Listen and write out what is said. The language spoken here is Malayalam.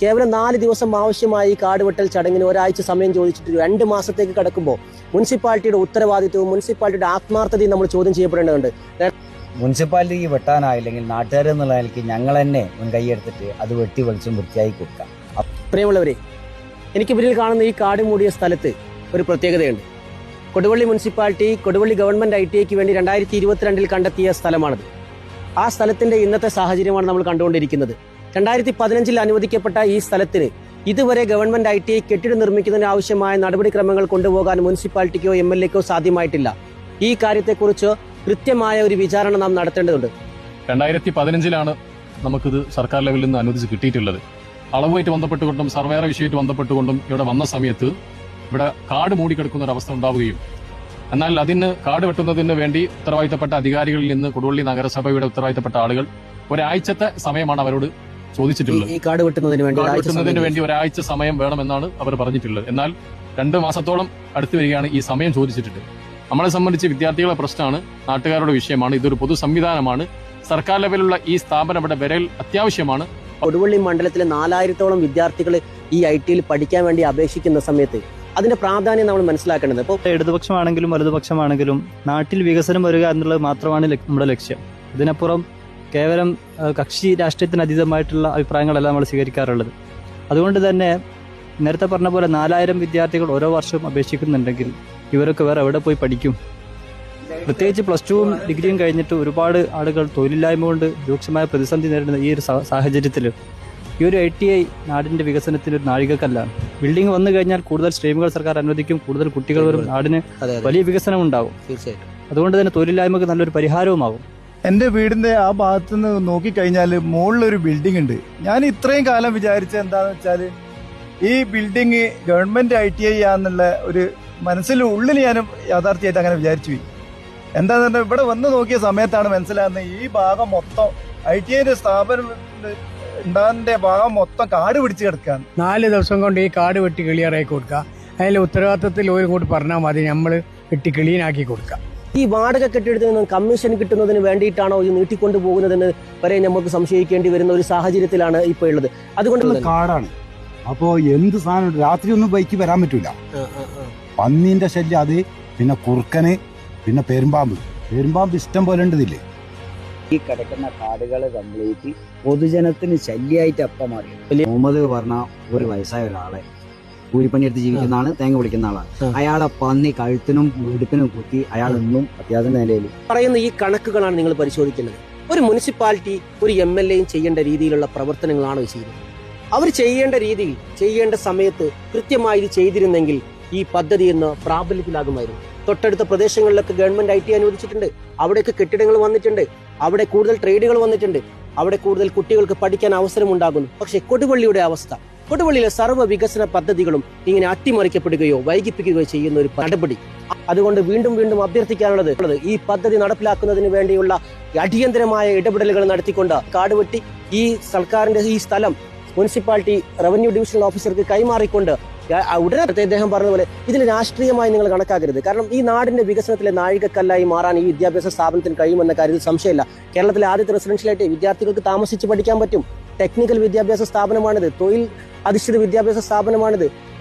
കേവലം നാല് ദിവസം ആവശ്യമായി കാട് വെട്ടൽ ചടങ്ങിന് ഒരാഴ്ച സമയം ചോദിച്ചിട്ട് രണ്ട് മാസത്തേക്ക് കടക്കുമ്പോൾ മുനിസിപ്പാലിറ്റിയുടെ ഉത്തരവാദിത്വവും മുനിസിപ്പാലിറ്റിയുടെ ആത്മാർത്ഥതയും നമ്മൾ ചോദ്യം ചെയ്യപ്പെടേണ്ടതുണ്ട്. മുനിസിപ്പാലിറ്റിക്ക് വെട്ടാനായില്ലെങ്കിൽ നാട്ടുകാരെന്നുള്ള നിലയ്ക്ക് ഞങ്ങൾ തന്നെ മുൻകൈയെടുത്തിട്ട് അത് വെട്ടി വെളിച്ചും വൃത്തിയായി കൊടുക്കാം. പ്രിയമുള്ളവരെ എനിക്ക് പിന്നിൽ കാണുന്ന ഈ കാട് മൂടിയ സ്ഥലത്ത് ഒരു പ്രത്യേകതയുണ്ട്. Koduvally municipality Koduvally government I T ഐക്ക് വേണ്ടി രണ്ടായിരത്തി ഇരുപത്തിരണ്ടിൽ കണ്ടെത്തിയ സ്ഥലമാണത്. ആ സ്ഥലത്തിന്റെ ഇന്നത്തെ സാഹചര്യമാണ് നമ്മൾ കണ്ടുകൊണ്ടിരിക്കുന്നത്. രണ്ടായിരത്തി പതിനഞ്ചിൽ അനുവദിക്കപ്പെട്ട ഈ സ്ഥലത്തിന് ഇതുവരെ ഗവൺമെന്റ് ഐ ടി ഐ കെട്ടിടം നിർമ്മിക്കുന്നതിന് ആവശ്യമായ നടപടിക്രമങ്ങൾ കൊണ്ടുപോകാൻ മുനിസിപ്പാലിറ്റിക്കോ എം എൽ എക്കോ സാധ്യമായിട്ടില്ല. ഈ കാര്യത്തെക്കുറിച്ച് കൃത്യമായ ഒരു വിചാരണ നാം നടത്തേണ്ടതുണ്ട്. രണ്ടായിരത്തി പതിനഞ്ചിലാണ് നമുക്കിത് സർക്കാർ ലെവലിൽ നിന്ന് അനുവദിച്ച് കിട്ടിയിട്ടുള്ളത്. അളവുമായിട്ട് ബന്ധപ്പെട്ടുകൊണ്ടും സർവേറെ വിഷയമായിട്ട് ബന്ധപ്പെട്ടുകൊണ്ടും ഇവിടെ വന്ന സമയത്ത് ഇവിടെ കാട് മൂടിക്കിടക്കുന്ന ഒരു അവസ്ഥ ഉണ്ടാവുകയും എന്നാൽ അതിന് കാട് വെട്ടുന്നതിന് വേണ്ടി ഉത്തരവാദിത്തപ്പെട്ട അധികാരികളിൽ നിന്ന് കൊടുവള്ളി നഗരസഭയുടെ ഉത്തരവാദിത്തപ്പെട്ട ആളുകൾ ഒരാഴ്ചത്തെ സമയമാണ് അവരോട് ചോദിച്ചിട്ടുള്ളത്. ഈ കാട് വെട്ടുന്നതിന് വേണ്ടി കാട് വെട്ടുന്നതിന് സമയം വേണ്ടി ഒരാഴ്ച സമയം വേണമെന്നാണ് അവർ പറഞ്ഞിട്ടുള്ളത്. എന്നാൽ രണ്ട് മാസത്തോളം അടുത്തു വരികയാണ് ഈ സമയം ചോദിച്ചിട്ടുണ്ട്. നമ്മളെ സംബന്ധിച്ച് വിദ്യാർത്ഥികളുടെ പ്രശ്നമാണ് നാട്ടുകാരുടെ വിഷയമാണ് ഇതൊരു പൊതു സംവിധാനമാണ്. സർക്കാർ ലെവലിലുള്ള ഈ സ്ഥാപനം ഇവിടെ വരൽ അത്യാവശ്യമാണ്. കൊടുവള്ളി മണ്ഡലത്തിലെ നാലായിരത്തോളം വിദ്യാർത്ഥികൾ ഈ ഐ ടിയിൽ പഠിക്കാൻ വേണ്ടി അപേക്ഷിക്കുന്ന സമയത്ത് അതിന്റെ പ്രാധാന്യം നമ്മൾ മനസ്സിലാക്കേണ്ടത്. ഇപ്പോൾ ഇടതുപക്ഷമാണെങ്കിലും വലതുപക്ഷമാണെങ്കിലും നാട്ടിൽ വികസനം വരിക എന്നുള്ളത് മാത്രമാണ് നമ്മുടെ ലക്ഷ്യം. ഇതിനപ്പുറം കേവലം കക്ഷി രാഷ്ട്രീയത്തിന് അതീതമായിട്ടുള്ള അഭിപ്രായങ്ങളല്ല നമ്മൾ സ്വീകരിക്കാറുള്ളത്. അതുകൊണ്ട് തന്നെ നേരത്തെ പറഞ്ഞ പോലെ നാലായിരം വിദ്യാർത്ഥികൾ ഓരോ വർഷവും അപേക്ഷിക്കുന്നുണ്ടെങ്കിൽ ഇവരൊക്കെ വേറെ എവിടെ പോയി പഠിക്കും? പ്രത്യേകിച്ച് പ്ലസ് ടുവും ഡിഗ്രിയും കഴിഞ്ഞിട്ട് ഒരുപാട് ആളുകൾ തൊഴിലില്ലായ്മ കൊണ്ട് രൂക്ഷമായ പ്രതിസന്ധി നേരിടുന്ന ഈ ഒരു സാഹചര്യത്തിൽ ഈ ഒരു ഐ ടി ഐ നാടിന്റെ വികസനത്തിന് ഒരു നാഴികക്കല്ലാണ് ബിൽഡിംഗ് വന്നു കഴിഞ്ഞാൽ കൂടുതൽ സ്ട്രീമുകൾ സർക്കാർ അനുവദിക്കും കൂടുതൽ കുട്ടികൾ വരും നാടിന് വലിയ വികസനം ഉണ്ടാകും തീർച്ചയായിട്ടും. അതുകൊണ്ട് തന്നെ തൊഴിലില്ലായ്മക്ക് നല്ലൊരു പരിഹാരവുമാകും എന്റെ വീടിന്റെ ആ ഭാഗത്ത് നിന്ന് നോക്കിക്കഴിഞ്ഞാൽ മുകളിലൊരു ബിൽഡിംഗ് ഉണ്ട്. ഞാൻ ഇത്രയും കാലം വിചാരിച്ച എന്താന്ന് വെച്ചാൽ ഈ building government I T I ആന്നുള്ള ഒരു മനസ്സിൽ ഉള്ളിൽ ഞാൻ യാഥാർത്ഥ്യമായിട്ട് അങ്ങനെ വിചാരിച്ചു പോയി. എന്താന്ന് പറഞ്ഞാൽ ഇവിടെ വന്ന് നോക്കിയ സമയത്താണ് മനസ്സിലാകുന്നത് ഈ ഭാഗം മൊത്തം ഐ ടി ഐയുടെ സ്ഥാപനം ഉണ്ടാകുന്ന ഭാഗം മൊത്തം കാട് പിടിച്ച് കിടക്കുകയാണ് നാല് ദിവസം കൊണ്ട് ഈ കാട് വെട്ടി ക്ലിയറാക്കി കൊടുക്കുക. അതിൽ ഉത്തരവാദിത്തത്തിൽ ഒരു കൂടി പറഞ്ഞാൽ മതി. നമ്മൾ വെട്ടി ക്ലീനാക്കി കൊടുക്കുക. ഈ വാടക കെട്ടിടത്തിൽ നിന്ന് കമ്മീഷൻ കിട്ടുന്നതിന് വേണ്ടിയിട്ടാണോ ഇത് നീട്ടിക്കൊണ്ടു പോകുന്നതെന്ന് വരെ നമുക്ക് സംശയിക്കേണ്ടി വരുന്ന ഒരു സാഹചര്യത്തിലാണ് ഇപ്പോൾ ഉള്ളത്. അതുകൊണ്ട് കാടാണ്. അപ്പോ എന്ത് സാധനം രാത്രി ഒന്നും ബൈക്ക് വരാൻ പറ്റൂല. പന്നീന്റെ ശല്യം അത് പിന്നെ കുറുക്കന് പിന്നെ പെരുമ്പാമ്പ്. പെരുമ്പാമ്പ് ഇഷ്ടം പോലെ ഉണ്ടതില്ലേ ഈ കിടക്കുന്ന കാടുകൾ കംപ്ലീറ്റ് പൊതുജനത്തിന് ശല്യമായിട്ട് അപ്പം മാറി. മുഹമ്മദ് പറഞ്ഞ ഒരു വയസ്സായ ഒരാളെ കൂലിപ്പണിയെടുത്ത് ജീവിക്കുന്ന ആൾ തേങ്ങ പിടിക്കുന്ന ആളാണ്. അയാളെ പന്നി കഴുത്തിനും ഇടുപ്പിനും കുത്തി അയാൾ ഒന്നും അത്യാവശ്യം നിലയിൽ. പറയുന്ന ഈ കണക്കുകളാണ് നിങ്ങൾ പരിശോധിക്കുന്നത് ഒരു മുനിസിപ്പാലിറ്റി ഒരു എം എൽ എയും ചെയ്യേണ്ട രീതിയിലുള്ള പ്രവർത്തനങ്ങളാണ് ചെയ്യുന്നത്. അവർ ചെയ്യേണ്ട രീതിയിൽ ചെയ്യേണ്ട സമയത്ത് കൃത്യമായി ഇത് ചെയ്തിരുന്നെങ്കിൽ ഈ പദ്ധതി എന്ന് പ്രാബല്യത്തിലാകുമായിരുന്നു. തൊട്ടടുത്ത പ്രദേശങ്ങളിലൊക്കെ ഗവൺമെന്റ് ഐ ടി അനുവദിച്ചിട്ടുണ്ട്. അവിടെയൊക്കെ കെട്ടിടങ്ങൾ വന്നിട്ടുണ്ട്. അവിടെ കൂടുതൽ ട്രേഡുകൾ വന്നിട്ടുണ്ട്. അവിടെ കൂടുതൽ കുട്ടികൾക്ക് പഠിക്കാൻ അവസരമുണ്ടാകുന്നു. പക്ഷെ കൊടുവള്ളിയുടെ അവസ്ഥ കൊടുവള്ളിയിലെ സർവ വികസന പദ്ധതികളും ഇങ്ങനെ അട്ടിമറിക്കപ്പെടുകയോ വൈകിപ്പിക്കുകയോ ചെയ്യുന്ന ഒരു നടപടി. അതുകൊണ്ട് വീണ്ടും വീണ്ടും അഭ്യർത്ഥിക്കാനുള്ളത് ഈ പദ്ധതി നടപ്പിലാക്കുന്നതിന് വേണ്ടിയുള്ള അടിയന്തരമായ ഇടപെടലുകൾ നടത്തിക്കൊണ്ട് കാടുവെട്ടി ഈ സർക്കാരിന്റെ ഈ സ്ഥലം മുനിസിപ്പാലിറ്റി റവന്യൂ ഡിവിഷണൽ ഓഫീസർക്ക് കൈമാറിക്കൊണ്ട് ഉടനെ അദ്ദേഹം പറഞ്ഞ പോലെ ഇതിൽ രാഷ്ട്രീയമായി നിങ്ങൾ കണക്കാക്കരുത്. കാരണം ഈ നാടിന്റെ വികസനത്തിലെ നാഴികക്കല്ലായി മാറാൻ ഈ വിദ്യാഭ്യാസ സ്ഥാപനത്തിന് കഴിയുമെന്ന കാര്യത്തിൽ സംശയമില്ല. കേരളത്തിലെ ആദ്യത്തെ റെസിഡൻഷ്യലായിട്ട് വിദ്യാർത്ഥികൾക്ക് താമസിച്ച് പഠിക്കാൻ പറ്റും. ടെക്നിക്കൽ വിദ്യാഭ്യാസ സ്ഥാപനമാണിത്. തൊഴിൽ അധിഷ്ഠിത വിദ്യാഭ്യാസ സ്ഥാപനമാണിത്.